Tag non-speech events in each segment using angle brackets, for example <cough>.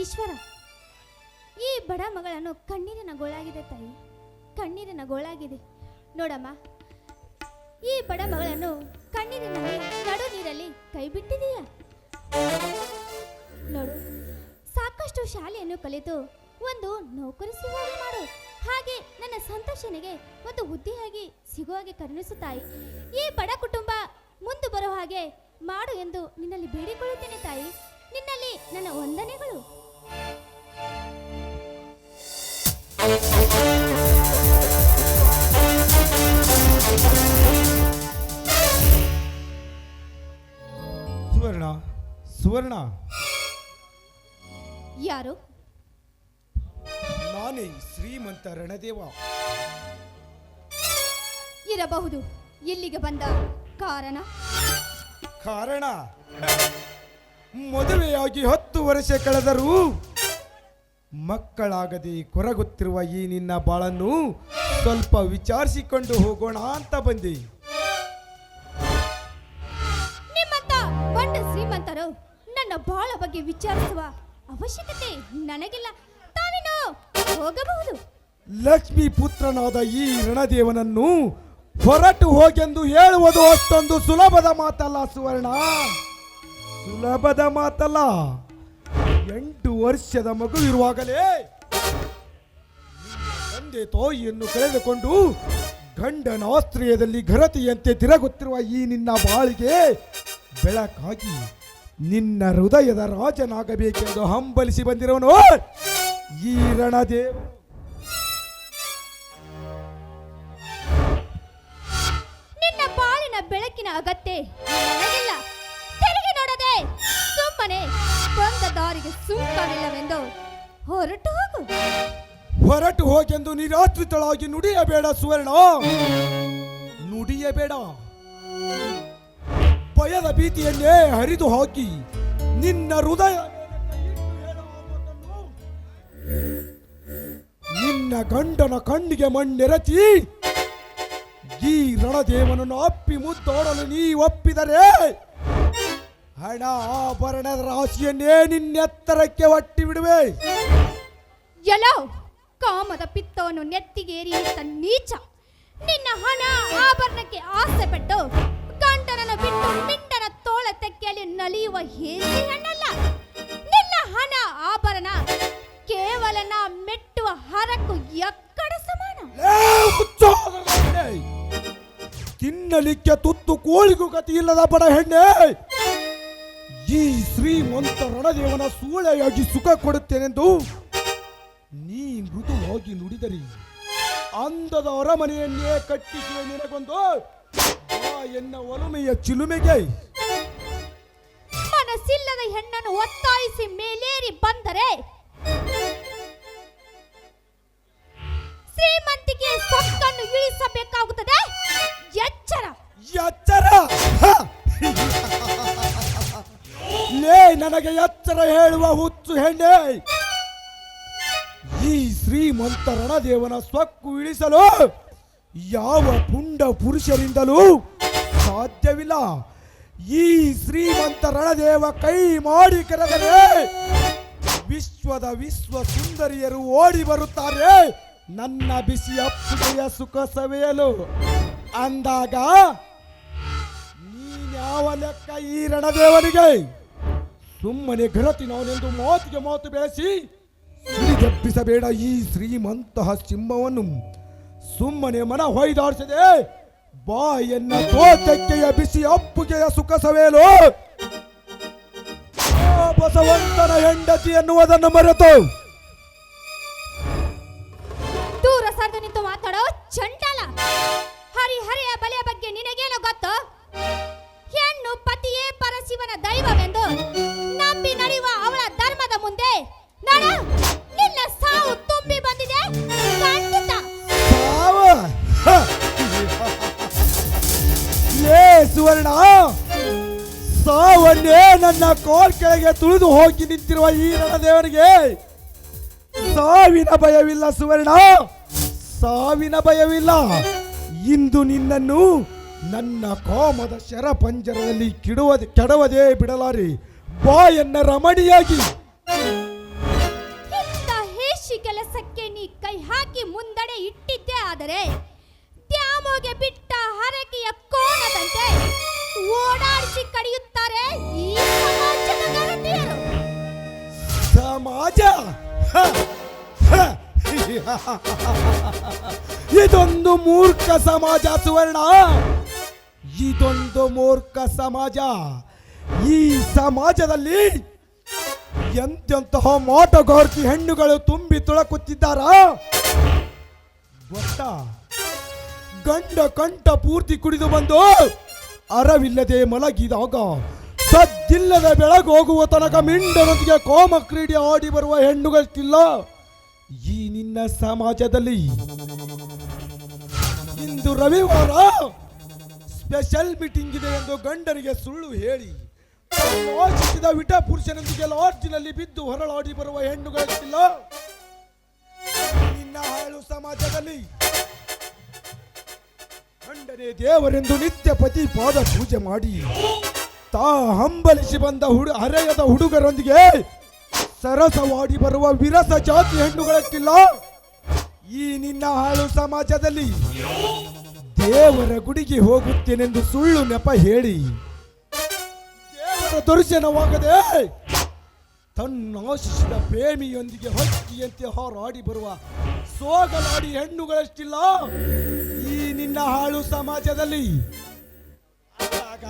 ಈಶ್ವರ, ಈ ಬಡ ಮಗಳನ್ನು ಕಣ್ಣೀರಿನ ಗೋಳಾಗಿದೆ ತಾಯಿ, ಕಣ್ಣೀರಿನ ಗೋಳಾಗಿದೆ. ನೋಡಮ್ಮ, ಈ ಬಡ ಮಗಳನ್ನು ಕಣ್ಣೀರಿನ ನಡು ನೀರಲ್ಲಿ ಕೈ ಬಿಟ್ಟಿದೀಯ ನೋಡು, ಸಾಕಷ್ಟು ಶಾಲೆಯನ್ನು ಕಲಿತು ಒಂದು ನೌಕರಿ ಸಿಗುವಾಗೆ ಮಾಡು. ಹಾಗೆ ನನ್ನ ಸಂತೋಷನಿಗೆ ಒಂದು ಹುದ್ದೆಯಾಗಿ ಸಿಗುವಾಗೆ ಕರುಣಿಸು ತಾಯಿ. ಈ ಬಡ ಕುಟುಂಬ ಮುಂದೆ ಬರೋ ಹಾಗೆ ಮಾಡು ಎಂದು ನಿನ್ನಲ್ಲಿ ಬೇಡಿಕೊಳ್ಳುತ್ತೇನೆ ತಾಯಿ. ನಿನ್ನಲ್ಲಿ ನನ್ನ ವಂದನೆಗಳು. ಸುವರ್ಣ ಸುವರ್ಣ. ಯಾರು? ನಾನೇ ಶ್ರೀಮಂತ ರಣದೇವ. ಇರಬಹುದು. ಇಲ್ಲಿಗೆ ಬಂದ ಕಾರಣ? ಕಾರಣ? ಮದುವೆಯಾಗಿ ಹತ್ತು ವರ್ಷ ಕಳೆದರೂ ಮಕ್ಕಳಾಗದೆ ಕೊರಗುತ್ತಿರುವ ಈ ನಿನ್ನ ಬಾಳನ್ನು ಸ್ವಲ್ಪ ವಿಚಾರಿಸಿಕೊಂಡು ಹೋಗೋಣ ಅಂತ ಬಂದೆ. ನಿಮ್ಮಂತ ಬಂಡ ಶ್ರೀಮಂತರು ನನ್ನ ಬಾಳ ಬಗ್ಗೆ ವಿಚಾರಿಸುವ ಅವಶ್ಯಕತೆ ನನಗಿಲ್ಲ. ತಾವೇನು ಹೋಗಬಹುದು. ಲಕ್ಷ್ಮಿ ಪುತ್ರನಾದ ಈ ರಣದೇವನನ್ನು ಹೊರಟು ಹೋಗೆಂದು ಹೇಳುವುದು ಅಷ್ಟೊಂದು ಸುಲಭದ ಮಾತಲ್ಲ ಸುವರ್ಣ. ಸುಲಭದ ಮಾತಲ್ಲ. ಎಂಟು ವರ್ಷದ ಮಗು ಇರುವಾಗಲೇ ತಂದೆ ತಾಯಿಯನ್ನು ಕಳೆದುಕೊಂಡು ಗಂಡನ ಆಶ್ರಯದಲ್ಲಿ ಘರತಿಯಂತೆ ತಿರುಗುತ್ತಿರುವ ಈ ನಿನ್ನ ಬಾಳಿಗೆ ಬೆಳಕಾಗಿ ನಿನ್ನ ಹೃದಯದ ರಾಜನಾಗಬೇಕೆಂದು ಹಂಬಲಿಸಿ ಬಂದಿರುವನು ಈ ರಣದೇವ. ನಿನ್ನ ಬೆಳಕಿನ ಅಗತ್ಯ ಸುಮ್ಮನೆ. ಬಂದ ದಾರಿಗೆ ಸುಂಕವಿಲ್ಲವೆಂದು ಹೊರಟು ಹೋಗು. ಹೊರಟು ಹೋಗೆಂದು ನಿರಾತ್ರಿತಳಾಗಿ ನುಡಿಯಬೇಡ ಸುವರ್ಣ. ನುಡಿಯಬೇಡ. ಭಯದ ಭೀತಿಯನ್ನೇ ಹರಿದು ಹಾಕಿ ನಿನ್ನ ಹೃದಯ ನಿನ್ನ ಗಂಡನ ಕಣ್ಣಿಗೆ ಮಣ್ಣೆರಚಿ ಈ ರಣದೇವನನ್ನು ಅಪ್ಪಿ ಮುದ್ದೋಡಲು ನೀ ಒಪ್ಪಿದರೆ ಹಣ ಆಭರಣದ ರಾಶಿಯನ್ನೇ ನಿನ್ನೆತ್ತರಕ್ಕೆ ಒಟ್ಟಿ ಬಿಡುವೆ. ಎಲ್ಲೋ ಕಾಮದ ಪಿತ್ತವನ್ನು ನೆತ್ತಿಗೇರಿ ತನ್ನೀಚ ನೀಚ ನಿನ್ನ ಹಣ ಆಭರಣಕ್ಕೆ ಆಸೆ ಪಟ್ಟು ಗಂಡನನ್ನು ಬಿಟ್ಟು ಮಿಂಡನ ತೋಳ ತೆಕ್ಕೆಯಲ್ಲಿ ನಲಿಯುವ ಹೇಸಿ ಹಣ್ಣಲ್ಲ? ನಿನ್ನ ಹಣ ಆಭರಣ ಕೇವಲ ನಾ ಮೆಟ್ಟುವ ಹರಕು ಎಕ್ಕಡ ಸಮಾನ. ತಿನ್ನಲಿಕ್ಕೆ ತುತ್ತು ಕೋಳಿಗೂ ಗತಿ ಇಲ್ಲದ ಬಡ ಹೆಣ್ಣೆ. ಈ ಶ್ರೀಮಂತ ರಣದೇವನ ಸೂಳೆಯಾಗಿ ಸುಖ ಕೊಡುತ್ತೇನೆಂದು ನೀ ಮೃದುವಾಗಿ ನುಡಿದರಿ. ಅಂದದ ಅರಮನೆಯನ್ನೇ ಕಟ್ಟಿಸುವ ನಿನಗೊಂದು ಆ ಎನ್ನ ಒಲುಮೆಯ ಚಿಲುಮೆಗೆ. ಮನಸ್ಸಿಲ್ಲದ ಹೆಣ್ಣನ್ನು ಒತ್ತಾಯಿಸಿ ಮೇಲೇರಿ ಬಂದರೆ ಶ್ರೀಮಂತಿಗೆ ಸೊಕ್ಕನ್ನು ಇಳಿಸಬೇಕಾಗುತ್ತದೆ? ಎಚ್ಚರ. ಎಚ್ಚರ? ಹ! ಲೇ ನನಗೆ ಎಚ್ಚರ ಹೇಳುವ ಹುಚ್ಚು ಹೆಣ್ಣೆ. ಈ ಶ್ರೀಮಂತ ರಣದೇವನ ಸೊಕ್ಕು ಇಳಿಸಲು ಯಾವ ಪುಂಡ ಪುರುಷರಿಂದಲೂ ಸಾಧ್ಯವಿಲ್ಲ. ಈ ಶ್ರೀಮಂತ ರಣದೇವ ಕೈ ಮಾಡಿ ಕರೆದರೆ ವಿಶ್ವದ ವಿಶ್ವ ಸುಂದರಿಯರು ಓಡಿ ಬರುತ್ತಾರೆ. ನನ್ನ ಬಿಸಿ ಅಪ್ಪುಗೆಯ ಸುಖ ಸವೆಯಲು ಅಂದಾಗ ನೀನ್ಯಾವ ಲೆಕ್ಕ ಈ ರಣದೇವನಿಗೆ? ಸುಮ್ಮನೆ ಘರತಿ ನಾನೆಂದು ಮಾತಿಗೆ ಮಾತು ಬೆಳೆಸಿ ಸಿಡಿದೆಬ್ಬಿಸಬೇಡ ಈ ಶ್ರೀಮಂತಹ ಸಿಂಹವನ್ನು. ಸುಮ್ಮನೆ ಮನ ಹೊಯ್ದಾಡಿಸದೆ ಬಾ ಎನ್ನ ತೋತೆಕ್ಕೆಯ ಬಿಸಿ ಅಪ್ಪುಗೆಯ ಸುಖ ಸವೇಲು ಆ ಬಸವಂತನ ಹೆಂಡತಿ ಎನ್ನುವುದನ್ನು ಮರೆತು. ದೂರ ಸರಿದು ನಿಂತು ಮಾತಾಡೋ ಚಂಡಾಲ. ಹರಿ ಹರಿಯ ಬಲೆಯ ಬಗ್ಗೆ ನಿನಗೇನು ಗೊತ್ತು? ಹೆಣ್ಣು ಪತಿಯೇ ಪರಶಿವನ ದೈವವೆಂದು. ನಡೆಯುವ ಅವಳ ಧರ್ಮದ ಮುಂದೆ ನಿನ್ನ ಸಾವು ತುಂಬಿ ಬಂದಿದೆ! ಲೇ ಸುವರ್ಣ, ಸಾವನ್ನೇ ನನ್ನ ಕೋಲ್ ಕೆಳಗೆ ತುಳಿದು ಹೋಗಿ ನಿಂತಿರುವ ಈ ರಣದೇವನಿಗೆ ಸಾವಿನ ಭಯವಿಲ್ಲ ಸುವರ್ಣ, ಸಾವಿನ ಭಯವಿಲ್ಲ. ಇಂದು ನಿನ್ನನ್ನು ನನ್ನ ಕೋಮದ ಶರ ಪಂಜರದಲ್ಲಿ ಕಿಡುವದೆ ಕೆಡವದೇ ಬಿಡಲಾರಿ. ಬಾ ಎನ್ನ ರಮಣಿಯಾಗಿ. ಇಂಥ ಕೆಲಸಕ್ಕೆ ನೀ ಕೈ ಹಾಕಿ ಮುಂದಡೆ ಇಟ್ಟಿದ್ದೆ ಆದರೆ ತ್ಯಾಮೋಗೆ ಬಿಟ್ಟ ಹರಕೆಯ ಕೋಣದಂತೆ ಓಡಾಡಿಸಿ ಕಡಿಯುತ್ತಾರೆ ಈ ಸಮಾಜದ ಗಣತಿಯರು. ಸಮಾಜ? ಇದೊಂದು ಮೂರ್ಖ ಸಮಾಜ ಸುವರ್ಣ. ಇದೊಂದು ಮೂರ್ಖ ಸಮಾಜ. ಈ ಸಮಾಜದಲ್ಲಿ ಎಂತೆಂತಹ ಮಾಟಗಾರ್ತಿ ಹೆಣ್ಣುಗಳು ತುಂಬಿ ತುಳಕುತ್ತಿದ್ದಾರ? ಗೊತ್ತಾ? ಗಂಡ ಕಂಠ ಪೂರ್ತಿ ಕುಡಿದು ಬಂದು ಅರವಿಲ್ಲದೆ ಮಲಗಿದಾಗ ಸದ್ದಿಲ್ಲದೆ ಬೆಳಗ್ಗೆ ಹೋಗುವ ತನಕ ಮಿಂಡನೊಂದಿಗೆ ಕೋಮ ಕ್ರೀಡೆ ಆಡಿ ಬರುವ ಹೆಣ್ಣುಗಳಿಲ್ಲ ಈ ನಿನ್ನ ಸಮಾಜದಲ್ಲಿ ಇಂದು ರವಿವಾರ ಸ್ಪೆಷಲ್ ಮೀಟಿಂಗ್ ಇದೆ ಎಂದು ಗಂಡನಿಗೆ ಸುಳ್ಳು ಹೇಳಿ. ಆಶಿಸಿದ ವಿಟ ಪುರುಷನೊಂದಿಗೆ ಲಾಡ್ಜಿನಲ್ಲಿ ಬಿದ್ದು ಹೊರಳಾಡಿ ಬರುವ ಹೆಣ್ಣುಗಳಿಲ್ಲ ನಿನ್ನ ಹಾಳು ಸಮಾಜದಲ್ಲಿ ಗಂಡನೇ ದೇವರೆಂದು ನಿತ್ಯ ಪತಿ ಪಾದ ಪೂಜೆ ಮಾಡಿ. ತಾ ಹಂಬಲಿಸಿ ಬಂದ ಹುಡು ಹರೆಯದ ಹುಡುಗರೊಂದಿಗೆ ಸರಸವಾಡಿ ಬರುವ ವಿರಸ ಜಾತಿ ಹೆಣ್ಣುಗಳಕ್ಕಿಲ್ಲ ಈ ನಿನ್ನ ಹಾಳು ಸಮಾಜದಲ್ಲಿ ದೇವರ ಗುಡಿಗೆ ಹೋಗುತ್ತೇನೆಂದು ಸುಳ್ಳು ನೆಪ ಹೇಳಿ. ದರ್ಶನವಾಗದೆ ತನ್ನ ಆಶಿಸಿದ ಪ್ರೇಮಿಯೊಂದಿಗೆ ಹಕ್ಕಿಯಂತೆ ಹಾರಾಡಿ ಬರುವ ಸೋಗಲಾಡಿ ಹೆಣ್ಣುಗಳಷ್ಟಿಲ್ಲ ಈ ನಿನ್ನ ಹಾಳು ಸಮಾಜದಲ್ಲಿ. ಆಗ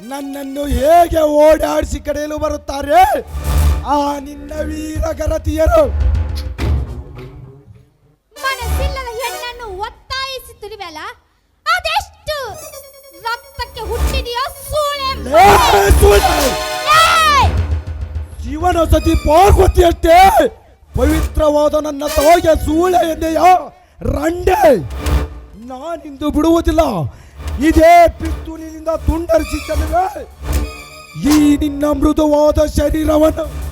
ನನ್ನನ್ನು ಹೇಗೆ ಓಡಾಡಿಸಿ ಕಡೆಯಲು ಬರುತ್ತಾರೆ? ಆ ನಿನ್ನ ವೀರಗರತಿಯರು ಮನಸ್ಸಿಲ್ಲದ ಒತ್ತಾಯಿಸಿ ಅದೆಷ್ಟು ರಕ್ತಕ್ಕೆ ಹುಟ್ಟಿದೆಯೋ ಸೂಳೆ ಲೇ, ಸೂಳೆ! ಏಯ್! ಜೀವನ ಸತಿ ಪಾರ್ವತಿಯಷ್ಟೇ. ಪವಿತ್ರವಾದ ನನ್ನ ತಾಯಿಯ ಸೂಳೆ ಎಂದೆಯೋ ರಂಡೆ. ನಾನಿಂದು ಬಿಡುವುದಿಲ್ಲ. ಇದೇ ಪಿತ್ತೂರಿನಿಂದ ತುಂಡರಿಸಿ ಚೆಲ್ಲುವೆ. ಈ ನಿನ್ನ ಮೃದುವಾದ ಶರೀರವನ್ನು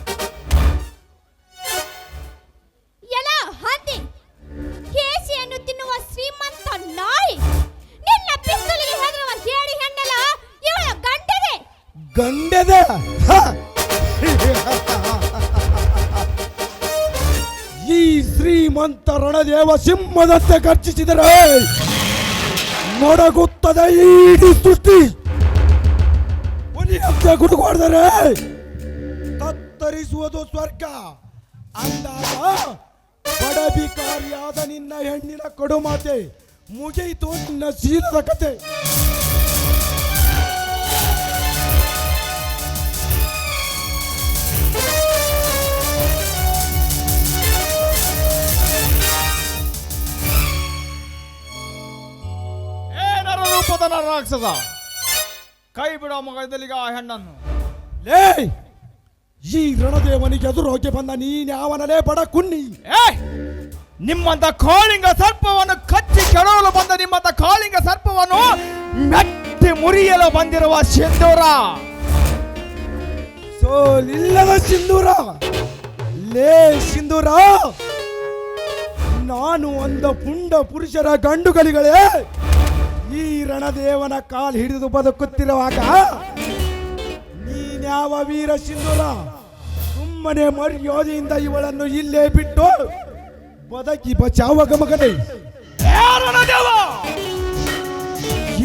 ಗಂಡೆದೆ! ಈ ಶ್ರೀಮಂತ ರಣದೇವ ಸಿಂಹದಂತೆ ಖರ್ಚಿಸಿದರೆ ನೊಡಗುತ್ತದೆ ಇಡೀ ಸೃಷ್ಟಿ ಹುಲಿಯಂತೆ ಗುಡುಗಾಡಿದರೆ ತತ್ತರಿಸುವುದು ಸ್ವರ್ಗ. ಅಂದಾಗ ಬಡಬಿಕಾರಿಯಾದ ನಿನ್ನ ಹೆಣ್ಣಿನ ಕಡುಮಾತೆ ಮುಗಿಯಿತು ನಿನ್ನ ಶೀಲದ ಕತೆ. ರೂಪದ ರಾಕ್ಷಸ. ಕೈ ಬಿಡ ಮಗದಲ್ಲಿಗ ಆ ಹೆಣ್ಣನ್ನು. ಲೇ ಈ ರಣದೇವನಿಗೆ ಎದುರೋಗಿ ಬಂದ ನೀನ್ಯಾವನಲೇ ಬಡ ಕುನ್ನಿ. ಏ ನಿಮ್ಮಂತ ಕಾಳಿಂಗ ಸರ್ಪವನ್ನು ಕಚ್ಚಿ ಕೆಡವಲು ಬಂದ ನಿಮ್ಮಂತ ಕಾಳಿಂಗ ಸರ್ಪವನ್ನು ಮೆಟ್ಟಿ ಮುರಿಯಲು ಬಂದಿರುವ ಸಿಂಧೂರ. ಸೋಲಿಲ್ಲದ ಸಿಂಧೂರ. ಲೇ ಸಿಂಧೂರ ನಾನು ಒಂದ ಪುಂಡ ಪುರುಷರ ಗಂಡುಗಳಿಗಳೇ ಈ ರಣದೇವನ ಕಾಲ್ ಹಿಡಿದು ಬದುಕುತ್ತಿರುವಾಗ ನೀನ್ಯಾವ ವೀರ ಸಿಂಧೂರ? ಸುಮ್ಮನೆ ಮರ್ಯೋದೆಯಿಂದ ಇವಳನ್ನು ಇಲ್ಲೇ ಬಿಟ್ಟು ಬದಕಿ ಬಚಾವ ಮಗನೇ.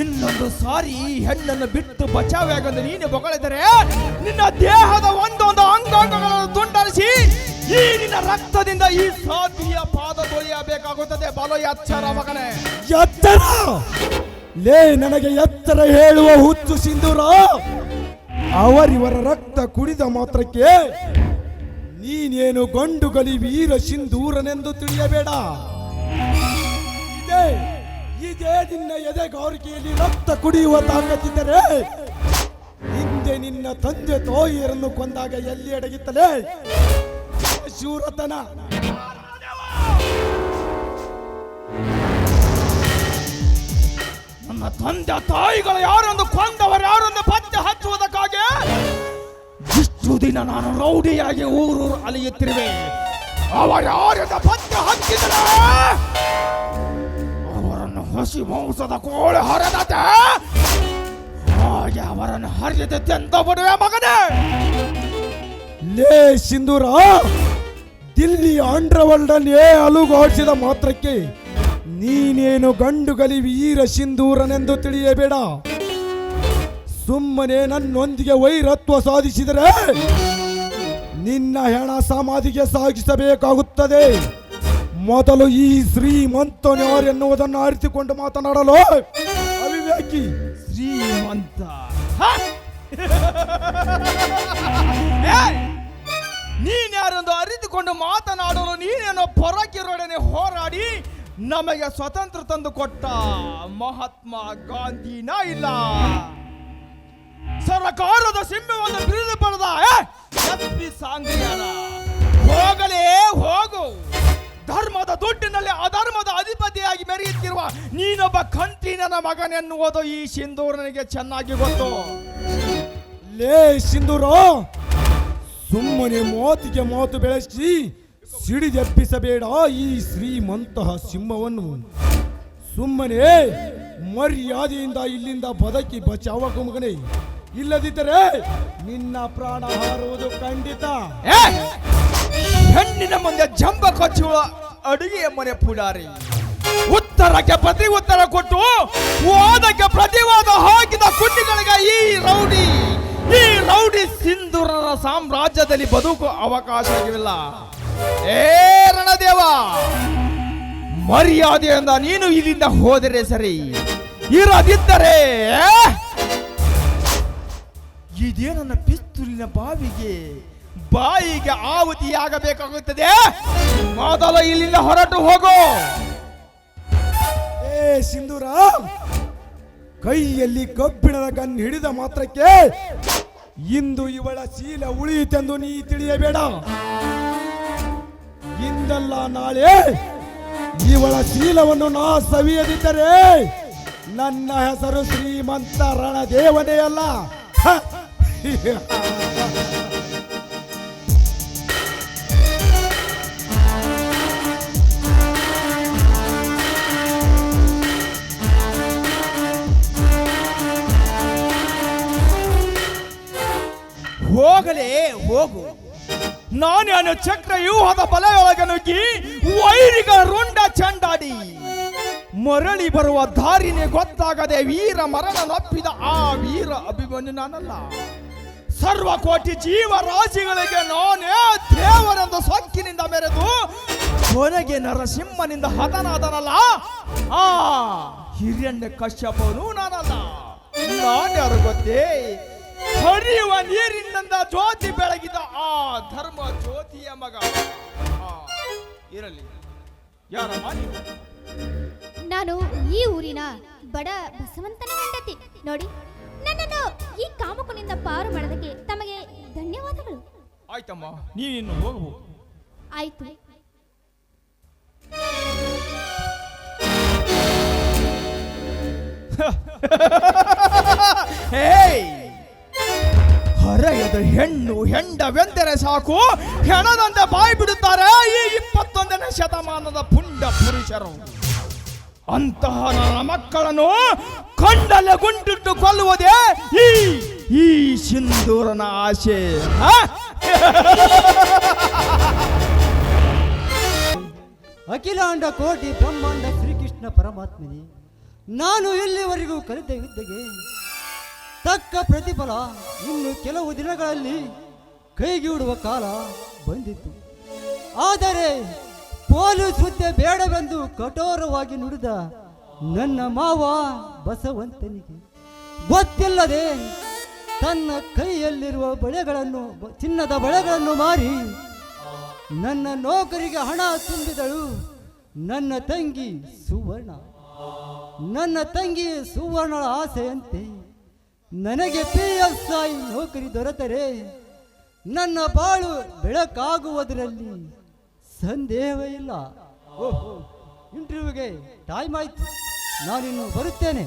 ಇನ್ನೊಂದು ಸಾರಿ ಹೆಣ್ಣನ್ನು ಬಿಟ್ಟು ಬಚಾವಾಗಲು ನೀನು ಬೊಗಳಿದರೆ? ನಿನ್ನ ದೇಹದ ಒಂದೊಂದು ಅಂಗಾಂಗಗಳನ್ನು ತುಂಡರಿಸಿ ಈ ನಿನ್ನ ರಕ್ತದಿಂದ ಈ ಸಾಧಿಯ ಪಾದ ತೊಳೆಯಬೇಕಾಗುತ್ತದೆ. ಬಲ, ಎಚ್ಚರ ಮಗನೇ. ಎತ್ತರ ಲೇ, ನನಗೆ ಎತ್ತರ ಹೇಳುವ ಹುಚ್ಚು ಸಿಂಧೂರ. ಅವರಿವರ ರಕ್ತ ಕುಡಿದ ಮಾತ್ರಕ್ಕೆ ನೀನೇನು ಗಂಡು ಗಲಿ ವೀರ ಸಿಂಧೂರನೆಂದು ತಿಳಿಯಬೇಡ. ಇದೇ ಇದೇ ನಿನ್ನ ಎದೆಗಾರಿಕೆಯಲ್ಲಿ ರಕ್ತ ಕುಡಿಯುವ ತಾಕತ್ತಿದ್ದರೆ ಹಿಂದೆ ನಿನ್ನ ತಂದೆ ತೋಯಿಯರನ್ನು ಕೊಂದಾಗ ಎಲ್ಲಿ ಅಡಗಿತ್ತಲೇ? ಶೂರತನ ನನ್ನ ತಂದೆ ತಾಯಿಗಳು ಯಾರೊಂದು ಕೊಂದವರು ಯಾರೊಂದು ಪತ್ತೆ ಹಚ್ಚುವುದಕ್ಕಾಗಿ? ಇಷ್ಟು ದಿನ ನಾನು ರೌಡಿಯಾಗಿ ಊರೂರು ಅಲಿಯುತ್ತಿರುವೆ. ಯಾರಿಂದ ಪತ್ತೆ ಹಚ್ಚಿದರೆ ಅವರನ್ನು ಹಸಿ ಮಾಂಸದ ಕೋಳಿ ಹರದತೆ ಹಾಗೆ ಅವರನ್ನು ಹರಿಯದೆ ತೆಂದ ಬಿಡುವೆ ಮಗನೇ. ಲೇ ಸಿಂಧೂರ ದಿಲ್ಲಿ ಏ ಅಲುಗಾಡಿಸಿದ ಮಾತ್ರಕ್ಕೆ ನೀನೇನು ಗಂಡು ಗಲಿವಿ ವೀರ ಸಿಂಧೂರನೆಂದು ತಿಳಿಯಬೇಡ. ಸುಮ್ಮನೆ ನನ್ನೊಂದಿಗೆ ವೈರತ್ವ ಸಾಧಿಸಿದರೆ ನಿನ್ನ ಹೆಣ ಸಮಾಧಿಗೆ ಸಾಗಿಸಬೇಕಾಗುತ್ತದೆ. ಮೊದಲು ಈ ಶ್ರೀಮಂತನ್ಯಾರೆನ್ನುವುದನ್ನು ಅರಿತುಕೊಂಡು ಮಾತನಾಡಲು. ಅವಿವೇಕಿ, ಶ್ರೀಮಂತ! <laughs> ನೀನ್ಯಾರೆಂದು ಅರಿತುಕೊಂಡು ಮಾತನಾಡಲು ನೀನೇನೋ ಪೊರಕಿರೊಡನೆ ಹೋರಾಡಿ ನಮಗೆ ಸ್ವತಂತ್ರ ತಂದು ಕೊಟ್ಟ ಮಹಾತ್ಮ ಗಾಂಧಿನ ಇಲ್ಲ ಸರ್ಕಾರದ ಸಿಂಹವನ್ನು ಬಿರಿದು ಪಡೆದ? ಎಸ್.ಪಿ. ಹೋಗಲೇ ಹೋಗು ಧರ್ಮದ ದುಡ್ಡಿನಲ್ಲಿ ಅಧರ್ಮದ ಅಧಿಪತಿಯಾಗಿ ಮೆರೆಯುತ್ತಿರುವ ನೀನೊಬ್ಬ ಕಂಠೀನನ ಮಗನೆನ್ನುವುದು ಈ ಸಿಂಧೂರನಿಗೆ ಚೆನ್ನಾಗಿ ಗೊತ್ತು ಲೇ ಸಿಂಧೂರ, ಸುಮ್ಮನೆ ಮೋತಿಗೆ ಮೋತು ಬೆಳೆಸಿ ಸಿಡಿದೆಪ್ಪಿಸಬೇಡ ಈ ಶ್ರೀಮಂತಹ ಸಿಂಹವನ್ನು. ಸುಮ್ಮನೆ ಮರ್ಯಾದೆಯಿಂದ ಇಲ್ಲಿಂದ ಬದುಕಿ ಬಚಾವ ಮಗನೇ ಇಲ್ಲದಿದ್ದರೆ ನಿನ್ನ ಪ್ರಾಣ ಹಾರುವುದು ಖಂಡಿತ! ಹೆಣ್ಣಿನ ಮುಂದೆ ಜಂಬ ಕೊಚ್ಚುವ ಅಡುಗೆಯ ಮನೆ ಪುಡಾರಿ ಉತ್ತರಕ್ಕೆ ಪ್ರತಿ ಉತ್ತರ ಕೊಟ್ಟು, ವಾದಕ್ಕೆ ಪ್ರತಿವಾದ ಹಾಕಿದ ಕುಂಡಿಗಳಿಗೆ ಈ ರೌಡಿ ಈ ರೌಡಿ ಸಿಂಧೂರರ ಸಾಮ್ರಾಜ್ಯದಲ್ಲಿ ಬದುಕು ಅವಕಾಶವಿಲ್ಲ. ಏ ರಣದೇವ, ಮರ್ಯಾದೆಯಿಂದ ನೀನು ಇಲ್ಲಿಂದ ಹೋದರೆ ಸರಿ. ಇರದಿದ್ದರೆ, ಇದೇ ನನ್ನ ಪಿಸ್ತೂಲಿನ ಬಾವಿಗೆ, ಬಾಯಿಗೆ ಆಹುತಿಯಾಗಬೇಕಾಗುತ್ತದೆ. ಮೊದಲು ಇಲ್ಲಿಂದ ಹೊರಟು ಹೋಗು. ಏ ಸಿಂಧೂರ, ಕೈಯಲ್ಲಿ ಕಬ್ಬಿಣದ ಗನ್ ಹಿಡಿದ ಮಾತ್ರಕ್ಕೆ ಇಂದು ಇವಳ ಶೀಲ ಉಳಿಯಿತೆಂದು ನೀ ತಿಳಿಯಬೇಡ. ಇಂದಲ್ಲ ನಾಳೆ ಇವಳ ಶೀಲವನ್ನು ನಾ ಸವಿಯದಿದ್ದರೆ ನನ್ನ ಹೆಸರು ಶ್ರೀಮಂತ ರಣದೇವನೇ ಅಲ್ಲ! ಹೋಗಲೇ ಹೋಗು ನಾನೇನು ಚಕ್ರ ವ್ಯೂಹದ ಬಲೆಯೊಳಗೆ ನುಗ್ಗಿ ವೈರಿಗ ರುಂಡ ಚಂಡಾಡಿ. ಮರಳಿ ಬರುವ ದಾರಿನೇ ಗೊತ್ತಾಗದೆ ವೀರ ಮರಣ ನಪ್ಪಿದ ಆ ವೀರ ಅಭಿಮನ್ಯು ನಾನಲ್ಲ. ಸರ್ವ ಕೋಟಿ ಜೀವ ರಾಶಿಗಳಿಗೆ ನಾನೇ ದೇವರೆಂದು ಸೊಕ್ಕಿನಿಂದ ಮೆರೆದು ಕೊನೆಗೆ ನರಸಿಂಹನಿಂದ ಹತನಾದನಲ್ಲ. ಆ ಹಿರಣ್ಯ ಕಶ್ಯಪನು ನಾನಲ್ಲ. ನಾನ್ಯಾರು ಗೊತ್ತೇ, ಹರಿಯುವ ನೀರಿನಿಂದ ಜ್ಯೋತಿ ಬೆಳಗಿದ ಆ ಧರ್ಮ ಜ್ಯೋತಿಯ ಮಗ. ಇರಲಿ. ಯಾರ ನಾನು ಈ ಊರಿನ ಬಡ ಬಸವಂತನ ಹೆಂಡತಿ. ನೋಡಿ ನನ್ನನ್ನು ಈ ಕಾಮಕನಿಂದ ಪಾರು ಮಾಡೋದಕ್ಕೆ ತಮಗೆ ಧನ್ಯವಾದಗಳು. ಆಯ್ತಮ್ಮ ನೀನು ಹೋಗು. ಆಯ್ತು. ಹೇಯ್ <laughs> ಹೆಣ್ಣು ಹೆಂಡವೆಂದರೆ ಸಾಕು. ಹೆಣದಂತೆ ಬಾಯಿ ಬಿಡುತ್ತಾರೆ. ಈ ಇಪ್ಪತ್ತೊಂದನೇ ಶತಮಾನದ ಪುಂಡ ಪುರುಷರು. ಅಂತಹ ನನ್ನ ಮಕ್ಕಳನ್ನು ಕಂಡಲೆ ಗುಂಡಿಟ್ಟು ಕೊಲ್ಲುವುದೇ ಈ ಈ ಸಿಂಧೂರನ ಹ? ಅಖಿಲಾಂಡ ಕೋಟಿ ಬ್ರಹ್ಮಾಂಡ ಶ್ರೀಕೃಷ್ಣ ಪರಮಾತ್ಮನೇ, ನಾನು ಇಲ್ಲಿವರೆಗೂ ಕಲಿತ ವಿದ್ಯೆಗೆ ತಕ್ಕ ಪ್ರತಿಫಲ ಇನ್ನು ಕೆಲವು ದಿನಗಳಲ್ಲಿ ಕೈಗೂಡುವ ಕಾಲ ಬಂದಿತ್ತು. ಆದರೆ ಪೊಲೀಸ್ ಹುದ್ದೆ ಬೇಡವೆಂದು ಕಠೋರವಾಗಿ ನುಡಿದ ನನ್ನ ಮಾವ ಬಸವಂತನಿಗೆ ಗೊತ್ತಿಲ್ಲದೆ ತನ್ನ ಕೈಯಲ್ಲಿರುವ ಬಳೆಗಳನ್ನು, ಚಿನ್ನದ ಬಳೆಗಳನ್ನು ಮಾರಿ ನನ್ನ ನೌಕರಿಗೆ ಹಣ ತುಂಬಿದಳು ನನ್ನ ತಂಗಿ ಸುವರ್ಣ. ನನ್ನ ತಂಗಿ ಸುವರ್ಣಳ ಆಸೆಯಂತೆ ನನಗೆ ಪಿ ಎಸ್ ಐ ನೌಕರಿ ದೊರೆತರೆ, ನನ್ನ ಬಾಳು ಬೆಳಕಾಗುವುದರಲ್ಲಿ ಸಂದೇಹವೇ ಇಲ್ಲ. ಓಹೋ ಇಂಟರ್ವ್ಯೂಗೆ ಟೈಮ್ ಆಯ್ತು. ನಾನಿನ್ನು ಬರುತ್ತೇನೆ.